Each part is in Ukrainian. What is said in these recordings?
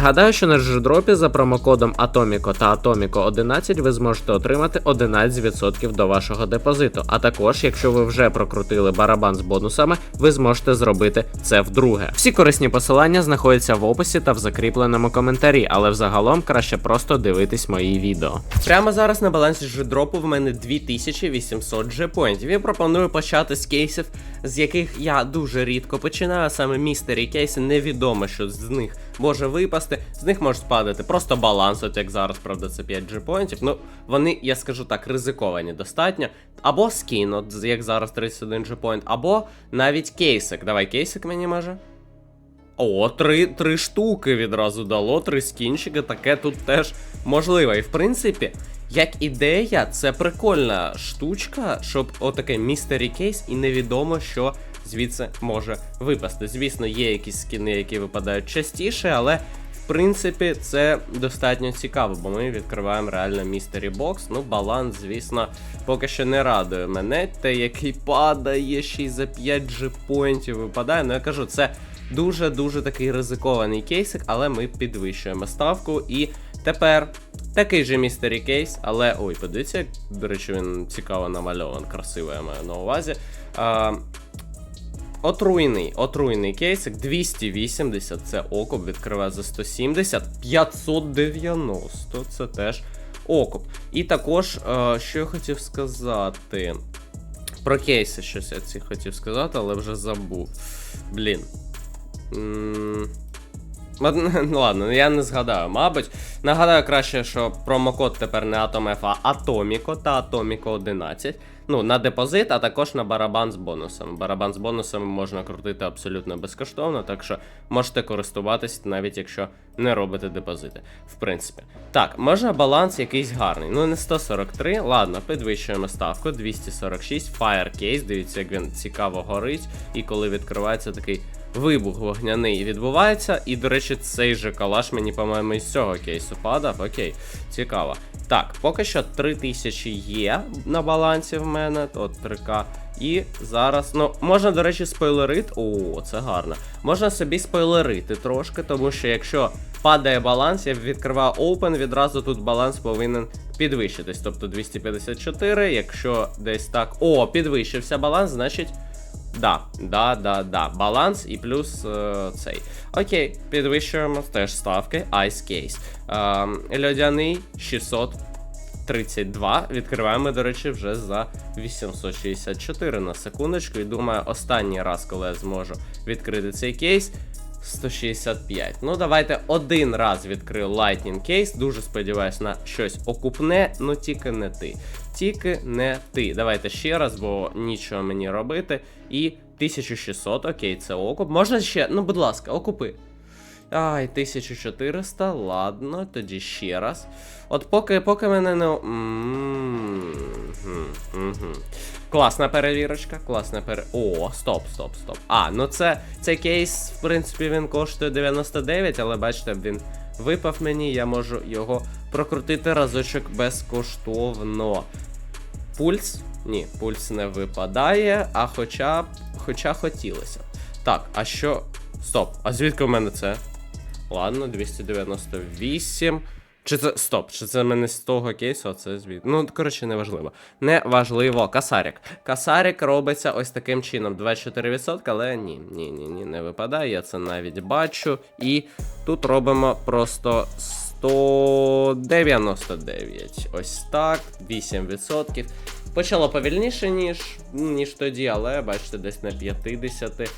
Нагадаю, що на джедропі за промокодом Atomico та Atomico 11 ви зможете отримати 11% до вашого депозиту. А також, якщо ви вже прокрутили барабан з бонусами, ви зможете зробити це вдруге. Всі корисні посилання знаходяться в описі та в закріпленому коментарі, але взагалом краще просто дивитись мої відео. Прямо зараз на балансі джедропу в мене 2800 джепоінтів. І пропоную почати з кейсів, з яких я дуже рідко починаю, саме містері кейси. Невідомо, що з них може випасти, з них може спадати просто баланс, от як зараз, правда, це 5 джепоінтів. Ну, вони, я скажу так, ризиковані достатньо. Або скін, от як зараз 31 джепоінт, або навіть кейсик. Давай кейсик мені може. О, три, три штуки відразу дало, три скінчики, таке тут теж можливо. І в принципі, як ідея, це прикольна штучка, щоб отаке містері кейс, і невідомо, що звідси може випасти. Звісно, є якісь скіни, які випадають частіше, але в принципі це достатньо цікаво, бо ми відкриваємо реально містері бокс. Ну, баланс, звісно, поки що не радує мене. Те, який падає ще й за 5 джипоінтів випадає. Ну я кажу, це дуже-дуже такий ризикований кейсик, але ми підвищуємо ставку. І тепер такий же містері кейс, але ой, подивіться, як, до речі, він цікаво намальован, красиво я маю на увазі. А, Отруйний, отруйний кейсик 280, це окуп відкриває за 170, 590, це теж окуп. І також, е, що я хотів сказати. Про кейси щось я ці хотів сказати, але вже забув. Блін. Ну ладно, я не згадаю, мабуть. Нагадаю краще, що промокод тепер не AtomF, а Atomico та Atomico 11. Ну, на депозит, а також на барабан з бонусами. Барабан з бонусами можна крутити абсолютно безкоштовно, так що можете користуватись, навіть якщо не робите депозити. В принципі. Так, можна баланс якийсь гарний. Ну, не 143. Ладно, підвищуємо ставку. 246. Firecase. Дивіться, як він цікаво горить. І коли відкривається такий вибух вогняний відбувається. І, до речі, цей же калаш мені, по-моєму, із цього кейсу падав. Окей, цікаво. Так, поки що 3000 є на балансі в мене, от 3К. І зараз, ну, можна, до речі, спойлерит. О, це гарно. Можна собі спойлерити трошки, тому що якщо падає баланс, я відкриваю Open, відразу тут баланс повинен підвищитись. Тобто 254, якщо десь так. О, підвищився баланс, значить. Да, да, да, да. Баланс і плюс е, цей. Окей, підвищуємо теж ставки. Ice Case. Е, льодяний 632. Відкриваємо, до речі, вже за 864 на секундочку. І думаю, останній раз, коли я зможу відкрити цей кейс. 165. Ну, давайте один раз відкрию Lightning кейс. Дуже сподіваюся на щось окупне, ну тільки не ти. Тільки не ти. Давайте ще раз, бо нічого мені робити. І 1600, окей, це окуп. Можна ще, ну, будь ласка, окупи. Ай, 1400, ладно, тоді ще раз. От поки поки мене не. Класна перевірочка, класна пере. О, стоп, стоп, стоп. А, ну це цей кейс, в принципі, він коштує 99, але бачите, він випав мені, я можу його прокрутити разочок безкоштовно. Пульс? Ні, пульс не випадає, а хоча. Хоча хотілося. Так, а що. Стоп, а звідки в мене це? Ладно, 298. Чи це. Стоп, чи це в мене з того кейсу, а це звід. Ну, коротше, неважливо. Неважливо. Касарік. Касарік робиться ось таким чином. 24%, але ні, ні, ні, ні, не випадає. Я це навіть бачу. І тут робимо просто 199. Ось так, 8%. Почало повільніше, ніж ніж тоді, але бачите, десь на 50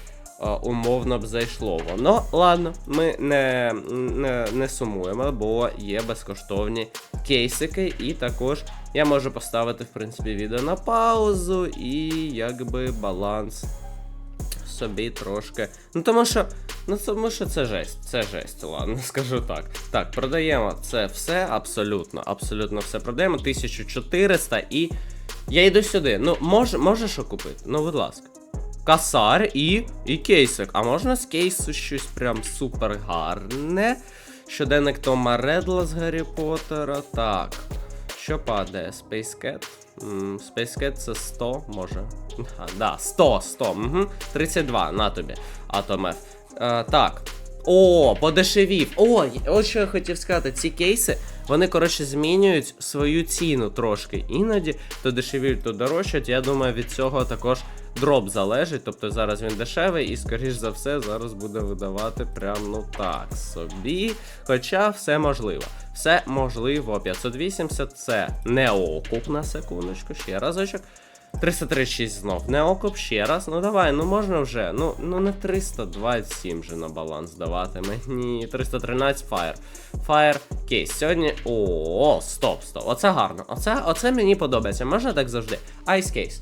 умовно б зайшло воно. Ладно, ми не, не, не сумуємо, бо є безкоштовні кейсики, і також я можу поставити, в принципі, відео на паузу і якби баланс. Собі трошки. Ну тому що. Ну тому що це жесть, це жесть, ладно, скажу так. Так, продаємо це все, абсолютно, абсолютно все продаємо. 1400 і. Я йду сюди. Ну, мож, можеш що купити? Ну, будь ласка. Касар і і кейсик. А можна з кейсу щось прям супер гарне. Щоденник Тома Редла з Гаррі Поттера. Так. Що падає? Space Cat? М, Space Cat це 100, може. А, да, 100, 100. Угу. 32, на тобі. Атомеф. F. Е, так. О, подешевів. О, от що я хотів сказати, ці кейси, вони, коротше, змінюють свою ціну трошки. Іноді то дешевіють, то дорожчать. Я думаю, від цього також дроп залежить. Тобто зараз він дешевий і, скоріш за все, зараз буде видавати прям ну так собі. Хоча все можливо. Все можливо. 580 це не окуп на секундочку, ще разочок. 336 знов. Не окуп ще раз. Ну давай, ну можна вже. Ну ну не 327 же на баланс давати мені. 313 Fire. Fire кейс. Сьогодні. О, стоп, стоп. Оце гарно. Оце, оце мені подобається. Можна так завжди. Ice кейс.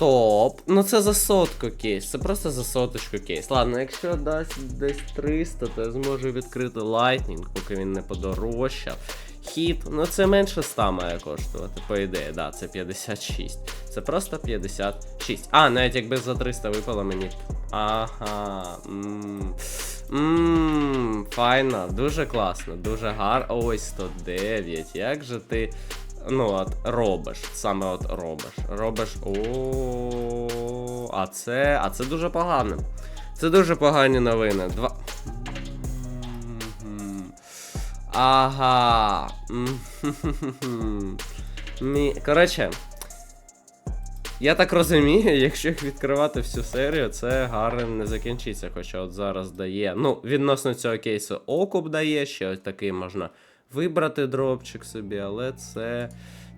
Стоп. Ну це за сотку кейс. Це просто за соточку кейс. Ладно, якщо дасть десь 300, то я зможу відкрити Lightning, поки він не подорожчав. Хіт, ну це менше 100 має коштувати, по ідеї, да, це 56. Це просто 56. А, навіть якби за 300 випало мені. Ага. Мм. Мм, файно, дуже класно, дуже гарно. Ой, 109. Як же ти. Ну, от робиш. Саме от робиш. Робиш. О, а це. А це дуже погано. Це дуже погані новини. Два. Ага. Коротше. Я так розумію, якщо їх відкривати всю серію, це гарним не закінчиться. Хоча от зараз дає. Ну, відносно цього кейсу окуп дає, ще ось такий можна вибрати дропчик собі, але це.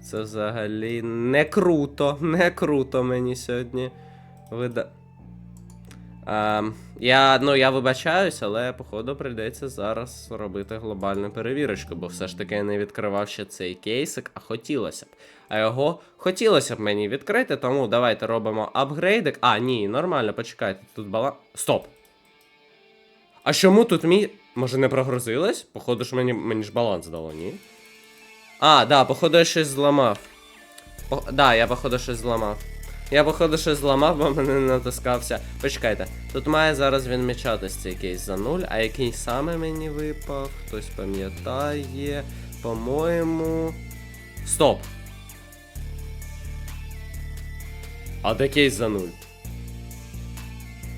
Це взагалі не круто. Не круто мені сьогодні. Вида... А, я, ну, я вибачаюсь, але походу прийдеться зараз робити глобальну перевірочку, бо все ж таки я не відкривав ще цей кейсик, а хотілося б. А його хотілося б мені відкрити, тому давайте робимо апгрейдик. А, ні, нормально, почекайте, тут баланс. Стоп! А чому тут мій. Може не прогрузилось? Походу ж мені, мені ж баланс дало, ні? А, да, походу я щось зламав. По... Да, я походу щось зламав. Я, походу, щось зламав, бо мене не натискався. Почекайте, тут має зараз він цей кейс за нуль, а який саме мені випав? Хтось пам'ятає. По-моєму. Стоп! А де кейс за нуль?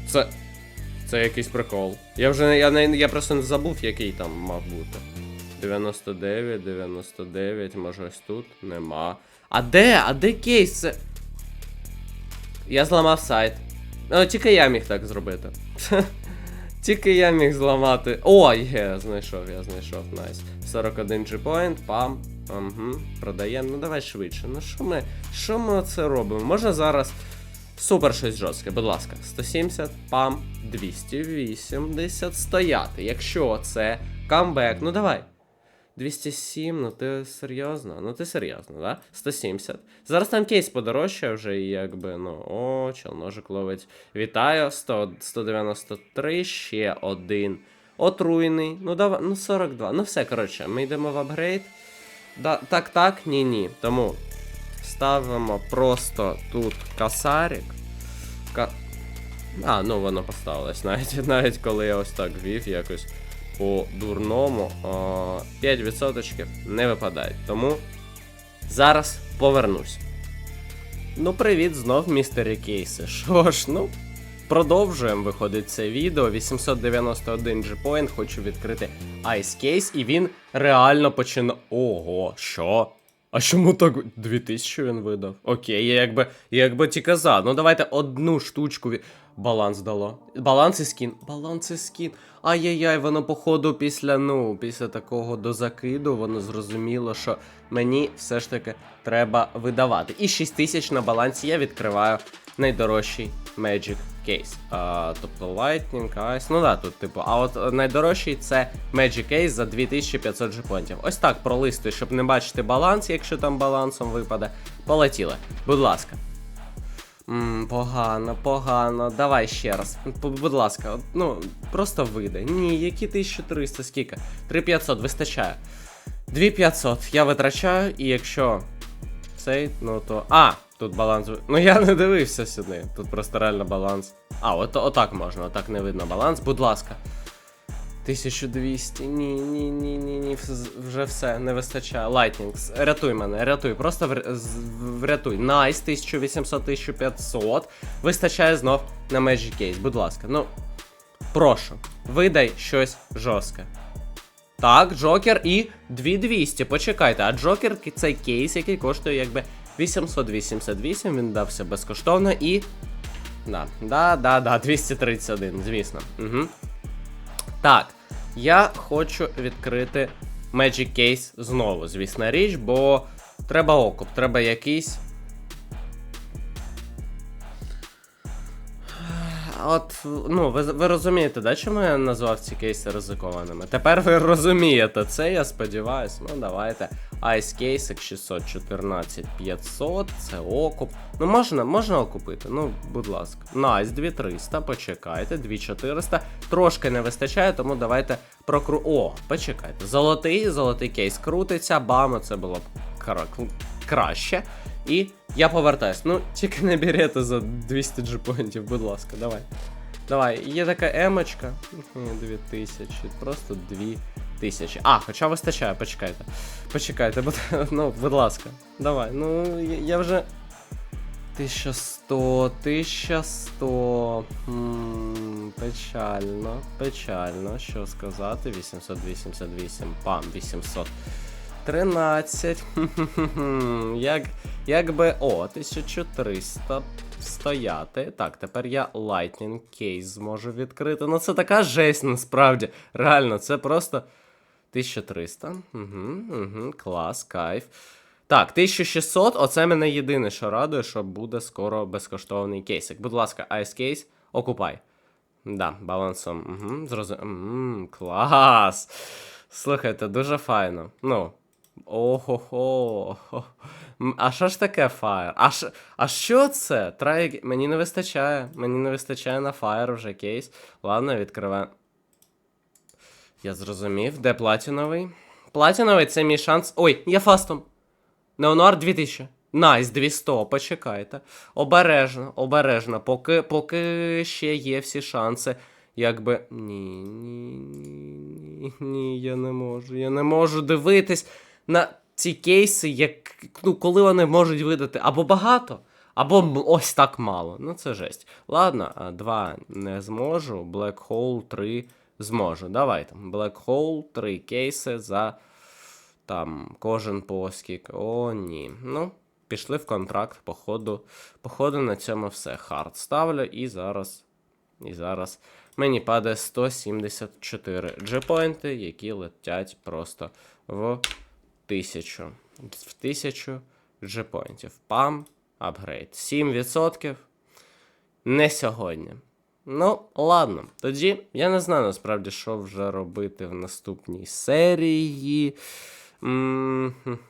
Це. Це якийсь прикол. Я вже я, я просто не забув, який там мав бути. 99, 99, може ось тут нема. А де? А де кейс? Це. Я зламав сайт. Ну, тільки я міг так зробити. Тільки я міг зламати. О, є, знайшов, я знайшов, найс. 41 G-point, пам. Угу, продаємо. Ну давай швидше. Ну що ми. Що ми це робимо? Можна зараз. Супер щось жорстке, будь ласка. 170, пам, 280 стояти. Якщо це камбек, ну давай. 207, ну ти серйозно? Ну ти серйозно, да? 170. Зараз там кейс подорожчає вже, і якби, ну, о, челножик ловить. Вітаю, 100, 193, ще один. Отруйний. Ну давай, ну 42. Ну все, коротше, ми йдемо в апгрейд. Да, так, так, ні, ні. Тому ставимо просто тут касарик. Ка... А, ну воно поставилось. Навіть, навіть коли я ось так вів якось по дурному, а, 5% не випадають. Тому зараз повернусь. Ну, привіт, знов, містері Кейси. Що ж, ну, продовжуємо виходить це відео. 891 G-Point, хочу відкрити Ice Case, і він реально починає. Ого, що? А чому так 2000 він видав? Окей, я якби, я якби тільки за. Ну давайте одну штучку. Баланс дало. Баланс і скін. Баланс і скін. Ай-яй-яй, воно, походу, після, ну, після такого дозакиду, воно зрозуміло, що мені все ж таки треба видавати. І 6000 на балансі я відкриваю найдорожчий Magic Case. А, тобто Lightning, Ice. Ну да, тут, типу, а от найдорожчий це Magic Case за 2500 джепонтів. Ось так пролистую, щоб не бачити баланс, якщо там балансом випаде. Полетіли. Будь ласка. Ммм, погано, погано. Давай ще раз. Будь ласка, ну, просто вийде. Ні, які 1300, скільки? 3500 вистачає. 2500 я витрачаю, і якщо цей, ну то. А! Тут баланс. Ну я не дивився сюди. Тут просто реально баланс. А, от отак можна, отак не видно баланс. Будь ласка. 1200. Ні, ні, ні, ні, ні. Вже все, не вистачає. Lightning, рятуй мене, рятуй. Просто врятуй. Найс, 1800, 1500. Вистачає знов на Magic Case, будь ласка. Ну. Прошу, видай щось жорстке. Так, Джокер і 2200. Почекайте, а Джокер цей кейс, який коштує якби 888, він дався безкоштовно і. Да, да, да, да, 231, звісно. Угу. Так, я хочу відкрити Magic Case знову, звісна річ, бо треба окуп, треба якийсь. От, ну, ви, ви розумієте, да, чому я назвав ці кейси ризикованими? Тепер ви розумієте це, я сподіваюся. Ну, давайте. Ice Case 614 500, це окуп. Ну, можна, можна окупити? Ну, будь ласка. Найс, 2300, почекайте, 2400. Трошки не вистачає, тому давайте прокру. О, почекайте. Золотий, золотий кейс крутиться, бам, це було б кра- краще. І я повертаюсь. Ну, тільки не берете за 200 джипоінтів, будь ласка, давай. Давай, є така емочка. 2000, просто 2000. А, хоча вистачає, почекайте. Почекайте, будь, ну, будь ласка. Давай, ну, я, я вже. 1100, 1100. М, печально, печально. Що сказати? 888, пам, 800. 13. Як, як би. О, 1400 стояти. Так, тепер я Lightning Case зможу відкрити. Ну це така жесть насправді. Реально, це просто 1300. Угу, угу, клас, кайф. Так, 1600, оце мене єдине, що радує, що буде скоро безкоштовний кейсик. Будь ласка, Ice Case, окупай. Да, балансом. Угу, зрозум... Клас. Слухайте, дуже файно. Ну. Ого-хо. А що ж таке Fire? А, ш... а що це? Трай... Мені не вистачає. Мені не вистачає на Fire вже кейс. Ладно, відкриваю. Я зрозумів, де платіновий? Платіновий це мій шанс. Ой, я фастом. Неонуар 2000. Найс, 200, почекайте. Обережно, обережно, поки, поки ще є всі шанси. Якби. Ні, ні, ні, ні, я не можу. Я не можу дивитись на ці кейси, як, ну, коли вони можуть видати або багато, або ось так мало. Ну це жесть. Ладно, а, два не зможу. Black Hole 3 зможу. Давайте. Black Hole 3 кейси за там кожен по скільки. О, ні. Ну, пішли в контракт, походу. Походу на цьому все. Хард ставлю і зараз. І зараз мені падає 174 джепойнти, які летять просто в тисячу. В тисячу джепойнтів. Пам, апгрейд. 7%. Не сьогодні. Ну, ладно. Тоді я не знаю насправді, що вже робити в наступній серії.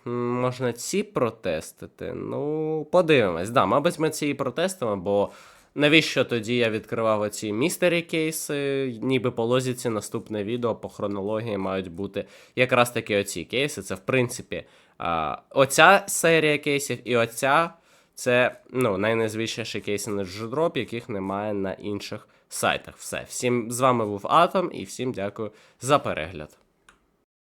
Можна ці протестити. Ну, подивимось. Да, мабуть, ми ці і протестимо, бо навіщо тоді я відкривав оці містері кейси, ніби по лозіці наступне відео по хронології мають бути якраз таки оці кейси. Це, в принципі, оця серія кейсів і оця. Це ну, найнезвичніші кейси на Джудроп, яких немає на інших сайтах. Все. Всім з вами був Атом і всім дякую за перегляд.